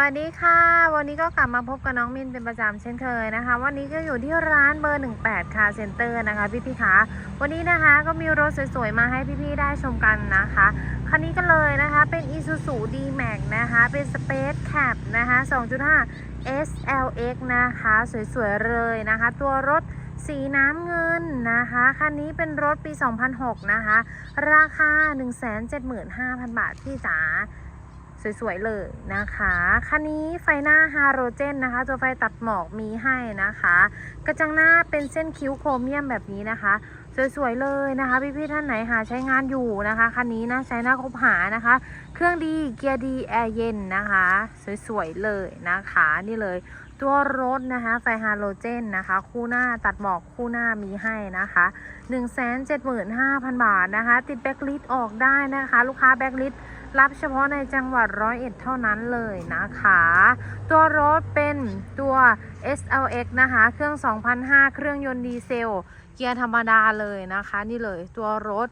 วัสดีค่ะ วันนี้ก็กลับมาพบกับน้องมินเป็นประจำเช่นเคยนะคะ วันนี้ก็อยู่ที่ร้านเบอร์ 18ค่ะเซ็นเตอร์นะคะพี่พี่คะวันนี้นะคะก็มีรถสวยๆ มาให้พี่ๆได้ชมกันนะคะ คันนี้กันเลยนะคะเป็น Isuzu D-Max นะคะ เป็น Space Cab นะคะ 2.5 SLX นะคะ สวยๆ เลยนะคะ ตัวรถสีน้ำเงินนะคะ คันนี้เป็นรถปี 2006 นะคะ ราคา 175,000 บาทพี่จ๋า สวยๆเลยนะคะ คันนี้ไฟหน้าฮาโรเจนนะคะตัวไฟตัดหมอกมีให้นะคะ กระจังหน้าเป็นเส้นคิ้วโครเมียมแบบนี้นะคะ สวยๆเลยนะคะพี่ๆท่านไหนหาใช้งานอยู่นะคะคันนี้นะใช้หน้าคบหานะคะ เครื่องดีเกียร์ดีแอร์เย็นนะคะ สวยๆเลยนะคะนี่เลยตัวรถนะคะไฟฮาโลเจนนะคะ คู่หน้าตัดหมอกคู่หน้ามีให้นะคะ 175,000 บาทนะคะ ติดแบ็กลิสออกได้นะคะ ลูกค้าแบ็กลิส รับเฉพาะในจังหวัดร้อยเอ็ดเท่านั้นเลยนะคะ ตัวรถเป็นตัว SLX นะคะ เครื่อง 2005 เครื่องยนต์ดีเซล เกียร์ธรรมดาเลยนะคะ นี่เลยตัวรถ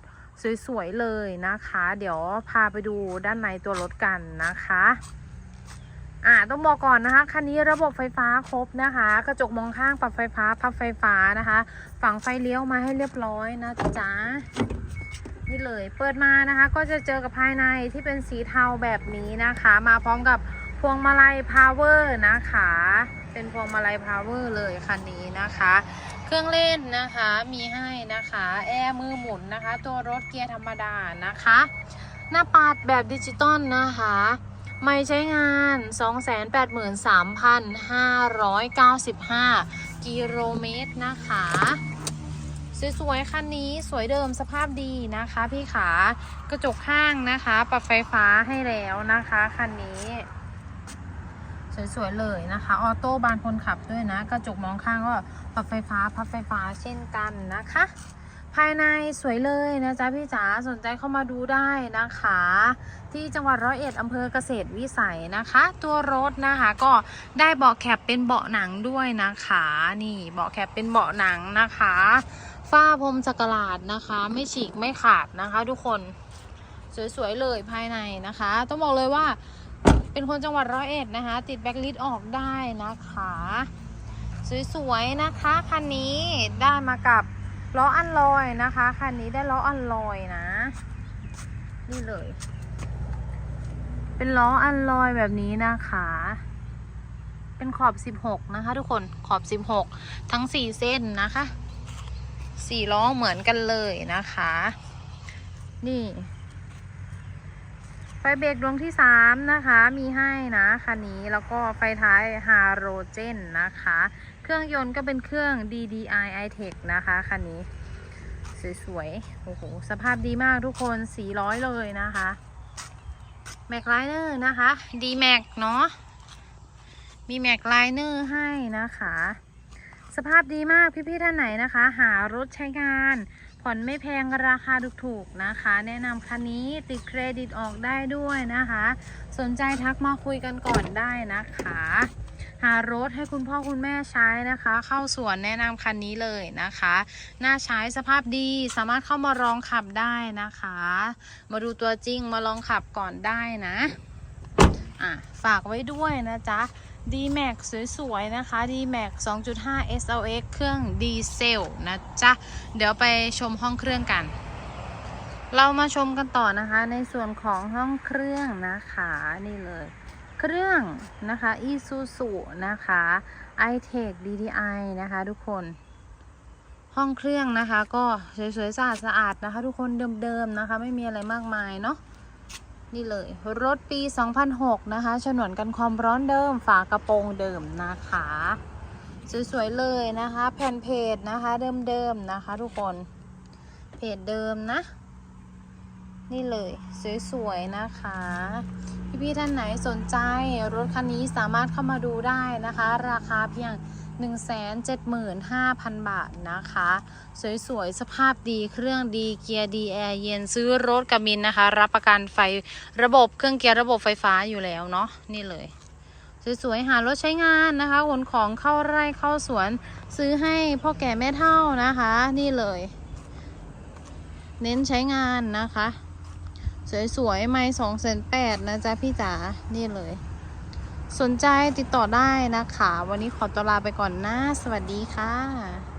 สวยๆเลยนะคะ เดี๋ยวพาไปดูด้านในตัวรถกันนะคะอ่าต้องบอกก่อนนะคะคันนี้ระบบไฟฟ้าครบนะคะ กระจกมองข้างปรับไฟฟ้าพับไฟฟ้านะคะ ฝั่งไฟเลี้ยวมาให้เรียบร้อยนะจ๊ะ นี่เลย เปิดมานะคะ ก็จะเจอกับภายในที่เป็นสีเทาแบบนี้นะคะ มาพร้อมกับพวงมาลัยพาวเวอร์นะคะ เป็นพวงมาลัยพาวเวอร์เลยคันนี้นะคะ เครื่องเล่นนะคะมีให้นะคะ แอร์มือหมุนนะคะ ตัวรถเกียร์ธรรมดานะคะ หน้าปัดแบบดิจิตอลนะคะไม่ใช้งาน 283,595 กิโลเมตรนะคะ สวยๆคันนี้สวยเดิมสภาพดีนะคะ พี่ขากระจกข้างนะคะปรับไฟฟ้าให้แล้วนะคะคันนี้สวยๆเลยนะคะออโต้บานคนขับด้วยนะ กระจกมองข้างก็ปรับไฟฟ้าพับไฟฟ้าเช่นกันนะคะ ภายในสวยเลยนะจ๊ะพี่จ๋าสนใจเข้ามาดูได้นะคะ ที่จังหวัดร้อยเอ็ดอำเภอเกษตรวิสัยนะคะ ตัวรถนะคะก็ได้เบาะแคปเป็นเบาะหนังด้วยนะคะ นี่เบาะแคปเป็นเบาะหนังนะคะ ฝ้าพรมจักรลาดนะคะ ไม่ฉีกไม่ขาดนะคะ ทุกคนสวยๆเลยภายในนะคะ ต้องบอกเลยว่าเป็นคนจังหวัดร้อยเอ็ดนะคะ ติดแบ็คลิสออกได้นะคะ สวยๆนะคะคันนี้ได้มากับล้ออันลอยนะคะคันนี้ได้ล้ออันลอยนะ นี่เลย เป็นล้ออันลอยแบบนี้นะคะ เป็นขอบ 16 นะคะ ทุกคนขอบ 16 ทั้ง 4 เส้นนะคะ สี่ล้อเหมือนกันเลยนะคะ นี่ ไฟเบรกดวงที่สามนะคะ มีให้นะคันนี้แล้วก็ไฟท้ายฮาโรเจนนะคะ เครื่องยนต์ก็เป็นเครื่อง DDI iTech นะคะคันนี้ สวยๆ โอ้โห สภาพดีมากทุกคน400เลยนะคะแม็กไลเนอร์นะคะ D Max เนาะมีแม็กไลเนอร์ให้นะคะ สภาพดีมากพี่ๆท่านไหนนะคะ หารถใช้งาน ผ่อนไม่แพงราคาถูกๆนะคะ แนะนำคันนี้ติดเครดิตออกได้ด้วยนะคะ สนใจทักมาคุยกันก่อนได้นะคะ หารถให้คุณพ่อคุณแม่ใช้นะคะ เข้าสวนแนะนำคันนี้เลยนะคะน่าใช้สภาพดีสามารถเข้ามาลองขับได้นะคะ มาดูตัวจริงมาลองขับก่อนได้นะอะฝากไว้ด้วยนะจ๊ะ D-Max สวยๆ นะคะ D-Max 2.5 SLX เครื่องดีเซลนะจ๊ะ เดี๋ยวไปชมห้องเครื่องกัน เรามาชมกันต่อนะคะ ในส่วนของห้องเครื่องนะคะ นี่เลย เครื่องนะคะ Isuzu นะคะ iTech DDI นะคะทุกคนห้องเครื่องนะคะ ก็สวยๆสะอาดสะอาดๆนะคะ ทุกคนเดิมๆนะคะ ไม่มีอะไรมากมายเนาะ นี่เลย รถปี 2006 นะคะฉนวนกันความร้อนเดิม ฝากระโปรงเดิมนะคะ สวยๆเลยนะคะ แผ่นเพจนะคะ เดิมๆนะคะ ทุกคนเพจเดิมนะ นี่เลย สวยๆนะคะ พี่ๆท่านไหนสนใจรถคันนี้สามารถเข้ามาดูได้นะคะ ราคาเพียง 175,000 บาทนะคะ สวยๆ สภาพดีเครื่องดีเกียร์ดีแอร์เย็นซื้อรถกับมินนะคะ รับประกันไฟระบบเครื่องเกียร์ระบบไฟฟ้าอยู่แล้วเนาะนี่เลย สวยๆ หารถใช้งานนะคะขนของเข้าไร่เข้าสวน ซื้อให้พ่อแก่แม่เท่านะคะ นี่เลย เน้นใช้งานนะคะ สวยๆ ไม่สองแสนแปดนะจ๊ะพี่จ๋านี่เลย สนใจติดต่อได้นะคะ วันนี้ขอตัวลาไปก่อนนะ สวัสดีค่ะ